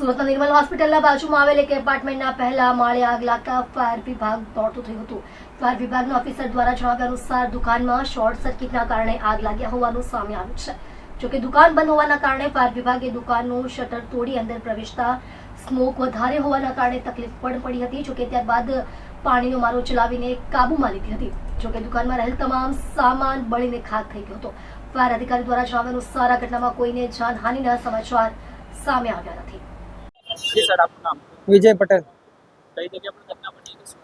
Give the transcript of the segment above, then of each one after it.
સુરતના નિર્મલ હોસ્પિટલના બાજુમાં આવેલ એક એપાર્ટમેન્ટના પહેલા માળે આગ લાગતા ફાયર વિભાગ દોડતું થયું હતું. ફાયર વિભાગના ઓફિસર દ્વારા જણાવ્યા અનુસાર દુકાનમાં શોર્ટ સર્કિટના કારણે આગ લાગ્યા હોવાનું સામે આવ્યું છે. જોકે દુકાન બંધ હોવાના કારણે ફાયર વિભાગે દુકાનનું શટર તોડી અંદર પ્રવેશતા સ્મોક વધારે હોવાના કારણે તકલીફ પણ પડી હતી. જોકે ત્યારબાદ પાણીનો મારો ચલાવીને કાબૂમાં લીધી હતી. જોકે દુકાનમાં રહેલ તમામ સામાન બળીને ખાક થઈ ગયો હતો. ફાયર અધિકારી દ્વારા જણાવ્યા અનુસાર આ ઘટનામાં કોઈને જાનહાનિના સમાચાર સામે આવ્યા નથી. જી સર આપનું નામ? વિજય પટેલ. કઈ જગ્યા પર ઘટના બની હતી શું?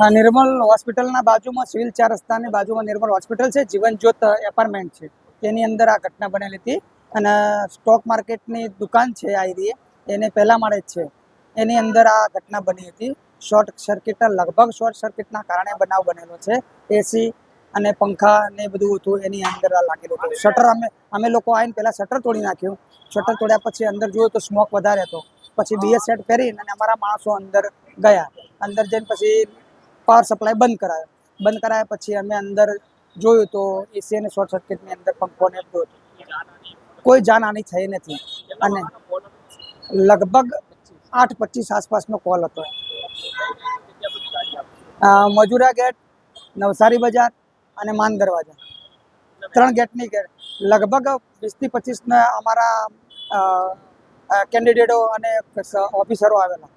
આ નિર્મલ હોસ્પિટલના બાજુમાં સિવિલ ચાર રસ્તાની બાજુમાં નિર્મલ હોસ્પિટલ છે જીવન જ્યોત એપાર્ટમેન્ટ છે. તેની અંદર આ ઘટના બનેલી હતી અને સ્ટોક માર્કેટની દુકાન છે આ એરિયે એને પહેલા માળે જ છે. એની અંદર આ ઘટના બની હતી. શોર્ટ સર્કિટ લગભગ શોર્ટ સર્કિટના કારણે બનાવ બનેલો છે. એસી અને પંખા ને બધું હતું એની અંદર લાગેલું હતું. શટર અમે અમે લોકો આવીને પહેલાં શટર તોડી નાખ્યું. શટર તોડ્યા પછી અંદર જોયું તો સ્મોક વધારે હતો. પછી બીએસ સેટ પહેરીને અને અમારા માણસો અંદર ગયા. અંદર જઈને પછી પાવર સપ્લાય બંધ કરાયો. બંધ કરાયા પછી અમે અંદર જોયું તો એસી અને શોર્ટ સર્કિટની અંદર પંખો નેપ્યો હતો કોઈ જાનહાની થઈ નથી. અને લગભગ આઠ પચીસ આસપાસનો કોલ હતો. મજુરા ગેટ, નવસારી બજાર અને માન દરવાજા. ત્રણ ગેટની ગેટ. લગભગ વીસથી પચીસના અમારા કેન્ડિડેટો અને ઓફિસરો આવેલા.